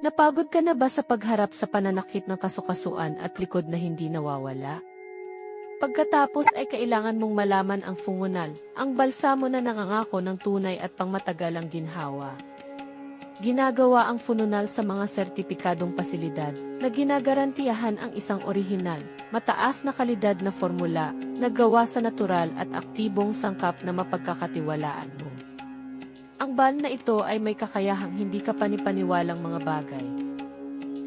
Napagod ka na ba sa pagharap sa pananakit ng kasukasuan at likod na hindi nawawala? Pagkatapos ay kailangan mong malaman ang fungunal, ang balsamo na nangangako ng tunay at pangmatagalang ginhawa. Ginagawa ang fununal sa mga sertipikadong pasilidad na ginagarantiyahan ang isang orihinal, mataas na kalidad na formula na gawa sa natural at aktibong sangkap na mapagkakatiwalaan mo. Ang bal na ito ay may kakayahang hindi ka panipaniwalang mga bagay.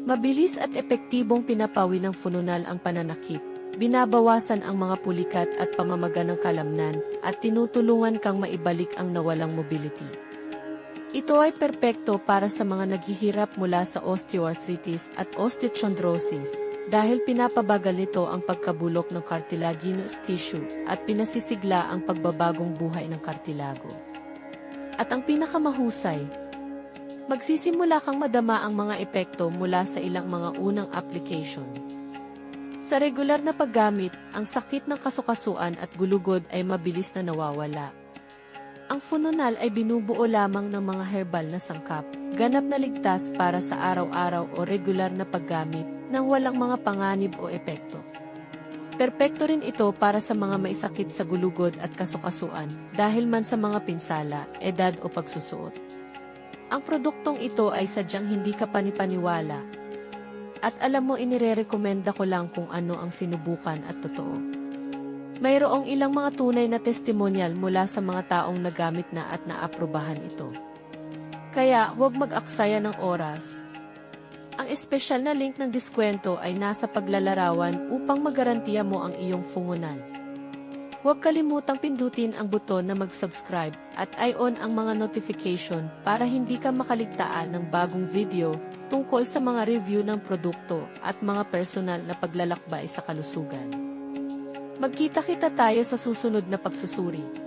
Mabilis at epektibong pinapawi ng fununal ang pananakit, binabawasan ang mga pulikat at pamamaga ng kalamnan, at tinutulungan kang maibalik ang nawalang mobility. Ito ay perpekto para sa mga naghihirap mula sa osteoarthritis at osteochondrosis, dahil pinapabagal nito ang pagkabulok ng cartilaginous tissue at pinasisigla ang pagbabagong buhay ng kartilago. At ang pinakamahusay, magsisimula kang madama ang mga epekto mula sa ilang mga unang application. Sa regular na paggamit, ang sakit ng kasukasuan at gulugod ay mabilis na nawawala. Ang fununal ay binubuo lamang ng mga herbal na sangkap, ganap na ligtas para sa araw-araw o regular na paggamit nang walang mga panganib o epekto. Perpekto rin ito para sa mga may sakit sa gulugod at kasukasuan dahil man sa mga pinsala, edad o pagsusuot. Ang produktong ito ay sadyang hindi ka panipaniwala. At alam mo inirerekomenda ko lang kung ano ang sinubukan at totoo. Mayroong ilang mga tunay na testimonyal mula sa mga taong nagamit na at naaprubahan ito. Kaya huwag mag-aksaya ng oras, ang espesyal na link ng diskwento ay nasa paglalarawan upang magarantiya mo ang iyong fungunan. Huwag kalimutang pindutin ang buton na mag-subscribe at i-on ang mga notification para hindi ka makaligtaan ng bagong video tungkol sa mga review ng produkto at mga personal na paglalakbay sa kalusugan. Magkita-kita tayo sa susunod na pagsusuri.